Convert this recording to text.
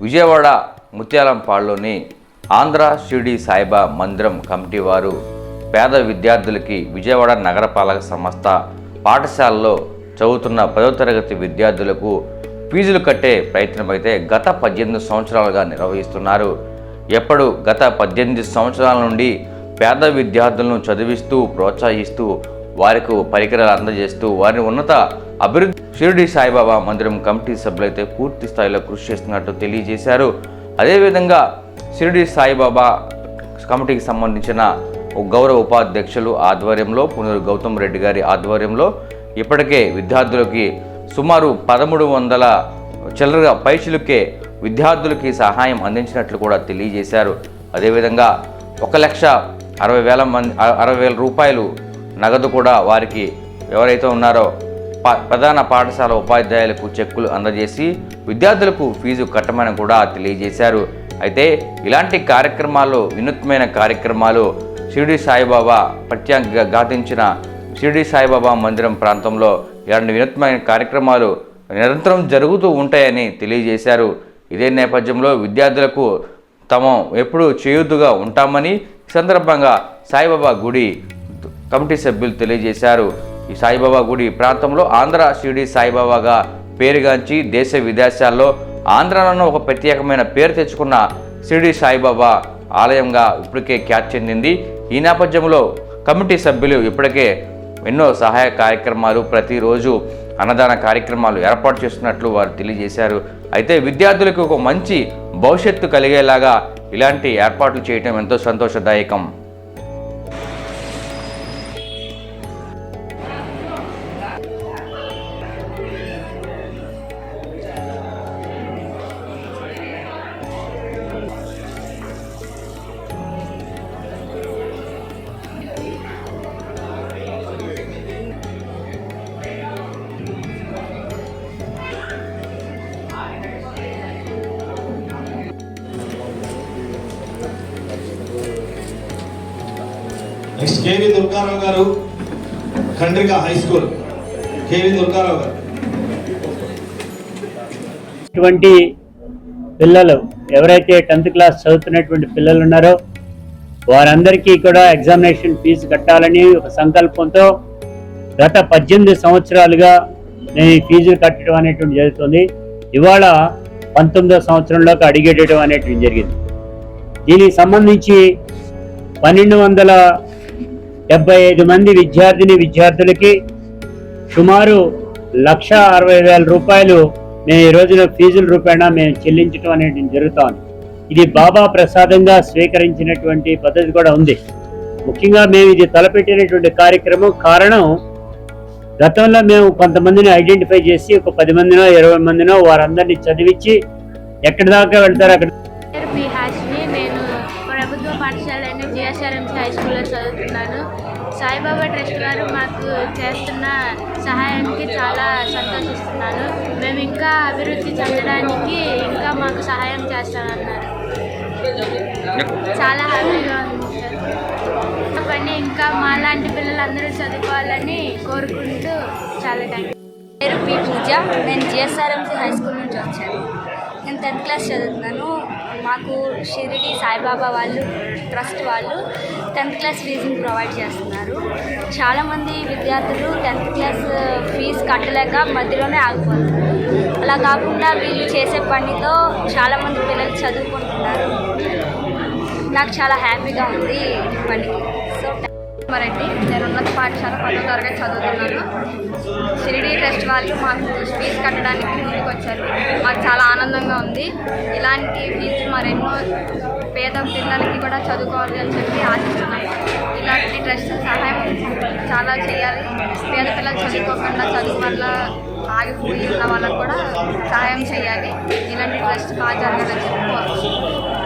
విజయవాడ ముత్యాలంపాడులోని ఆంధ్ర షిరిడి సాయిబా మందిరం కమిటీ వారు పేద విద్యార్థులకి విజయవాడ నగరపాలక సంస్థ పాఠశాలలో చదువుతున్న పదవ తరగతి విద్యార్థులకు ఫీజులు కట్టే ప్రయత్నం అయితే గత పద్దెనిమిది సంవత్సరాలుగా నిర్వహిస్తున్నారు. ఎప్పుడు గత పద్దెనిమిది సంవత్సరాల నుండి పేద విద్యార్థులను చదివిస్తూ ప్రోత్సహిస్తూ వారికి పరికరాలు అందజేస్తూ వారిని ఉన్నత అభివృద్ధి షిరిడి సాయిబాబా మందిరం కమిటీ సభ్యులైతే పూర్తి స్థాయిలో కృషి చేస్తున్నట్టు తెలియజేశారు. అదేవిధంగా షిరిడి సాయిబాబా కమిటీకి సంబంధించిన గౌరవ ఉపాధ్యక్షులు ఆధ్వర్యంలో పునరు గౌతమ్ రెడ్డి గారి ఆధ్వర్యంలో ఇప్పటికే విద్యార్థులకి సుమారు పదమూడు వందల చిల్లరగా పైచులకే విద్యార్థులకి సహాయం అందించినట్లు కూడా తెలియజేశారు. అదేవిధంగా ఒక లక్ష అరవై వేల మంది అరవై వేల రూపాయలు నగదు కూడా వారికి ఎవరైతే ఉన్నారో ప్రధాన పాఠశాల ఉపాధ్యాయులకు చెక్కులు అందజేసి విద్యార్థులకు ఫీజు కట్టమని కూడా తెలియజేశారు. అయితే ఇలాంటి కార్యక్రమాలు వినూత్నమైన కార్యక్రమాలు షిరిడి సాయిబాబా ప్రత్యేకంగా ఘాతించిన షిరిడి సాయిబాబా మందిరం ప్రాంతంలో ఇలాంటి వినూత్నమైన కార్యక్రమాలు నిరంతరం జరుగుతూ ఉంటాయని తెలియజేశారు. ఇదే నేపథ్యంలో విద్యార్థులకు తమ ఎప్పుడూ చేయూతుగా ఉంటామని సందర్భంగా సాయిబాబా గుడి కమిటీ సభ్యులు తెలియజేశారు. ఈ సాయిబాబా గుడి ప్రాంతంలో ఆంధ్ర షిరిడి సాయిబాబాగా పేరుగాంచి దేశ విదేశాల్లో ఆంధ్రాలను ఒక ప్రత్యేకమైన పేరు తెచ్చుకున్న షిరిడి సాయిబాబా ఆలయంగా ఇప్పటికే ఖ్యాతి చెందింది. ఈ నేపథ్యంలో కమిటీ సభ్యులు ఇప్పటికే ఎన్నో సహాయ కార్యక్రమాలు ప్రతిరోజు అన్నదాన కార్యక్రమాలు ఏర్పాటు చేస్తున్నట్లు వారు తెలియజేశారు. అయితే విద్యార్థులకు ఒక మంచి భవిష్యత్తు కలిగేలాగా ఇలాంటి ఏర్పాట్లు చేయడం ఎంతో సంతోషదాయకం. నెక్స్ట్ కేవీ దుర్గారావు గారు Khandrika high school KV Durgarao గారు. ఇటువంటి పిల్లలు ఎవరైతే టెన్త్ క్లాస్ చదువుతున్నటువంటి పిల్లలు ఉన్నారో వారందరికీ కూడా ఎగ్జామినేషన్ ఫీజు కట్టాలని ఒక సంకల్పంతో గత పద్దెనిమిది సంవత్సరాలుగా నేను ఈ ఫీజులు కట్టడం అనేటువంటి జరుగుతుంది. ఇవాళ పంతొమ్మిదో సంవత్సరంలోకి అడిగేటం అనేటువంటి జరిగింది. దీనికి సంబంధించి పన్నెండు వందల డెబ్బై ఐదు మంది విద్యార్థిని విద్యార్థులకి సుమారు లక్ష అరవై వేల రూపాయలు మేము ఈ రోజున ఫీజుల రూపేణా మేము చెల్లించడం అనేది జరుగుతోంది. ఇది బాబా ప్రసాదంగా స్వీకరించినటువంటి పద్ధతి కూడా ఉంది. ముఖ్యంగా మేము ఇది తలపెట్టినటువంటి కార్యక్రమం కారణం గతంలో మేము కొంతమందిని ఐడెంటిఫై చేసి ఒక పది మందినో ఇరవై మందినో వారందరినీ చదివించి ఎక్కడి దాకా వెళ్తారు అక్కడ నేను ప్రభుత్వ పాఠశాల జిఎస్ఆర్ఎంసీ హై స్కూల్లో చదువుతున్నాను. సాయిబాబా ట్రస్ట్ వారు మాకు చేస్తున్న సహాయానికి చాలా సంతోషిస్తున్నాను. మేము ఇంకా అభివృద్ధి చెందడానికి ఇంకా మాకు సహాయం చేస్తానన్నారు. చాలా హ్యాపీగా ఉంది పని ఇంకా మాలాంటి పిల్లలందరూ చదువుకోవాలని కోరుకుంటూ చాలా థ్యాంక్ పేరు పి పూజ. నేను జిఎస్ఆర్ఎంసీ హై స్కూల్ నుంచి వచ్చాను. నేను టెన్త్ క్లాస్ చదువుతున్నాను. మాకు షిరిడి సాయిబాబా వాళ్ళు ట్రస్ట్ వాళ్ళు టెన్త్ క్లాస్ ఫీజుని ప్రొవైడ్ చేస్తున్నారు. చాలామంది విద్యార్థులు టెన్త్ క్లాస్ ఫీజు కట్టలేక మధ్యలోనే ఆగిపోతున్నారు. అలా కాకుండా వీళ్ళు చేసే పనితో చాలామంది పిల్లలు చదువుకుంటున్నారు. నాకు చాలా హ్యాపీగా ఉంది పని. సో రెడ్డి నేను ఉన్నత పాఠశాల పదో తరగతి చదువుతున్నాను. షిరిడి ట్రస్ట్ వాళ్ళు మాకు ఫీజు కట్టడానికి ముందుకు వచ్చారు. మాకు చాలా ఆనందంగా ఉంది. ఇలాంటి ఫీజు మరెన్నో పేద పిల్లలకి కూడా చదువుకోవాలి అని చెప్పి ఆశిస్తున్నాను ఇలాంటి ట్రస్ట్ సహాయం చాలా చేయాలి. పేద పిల్లలు చదువుకోకుండా చదువు వల్ల ఆగిపోయి ఉన్న వాళ్ళకు కూడా సహాయం చేయాలి. ఇలాంటి ట్రస్ట్ బాగా జరగాలని చెప్పి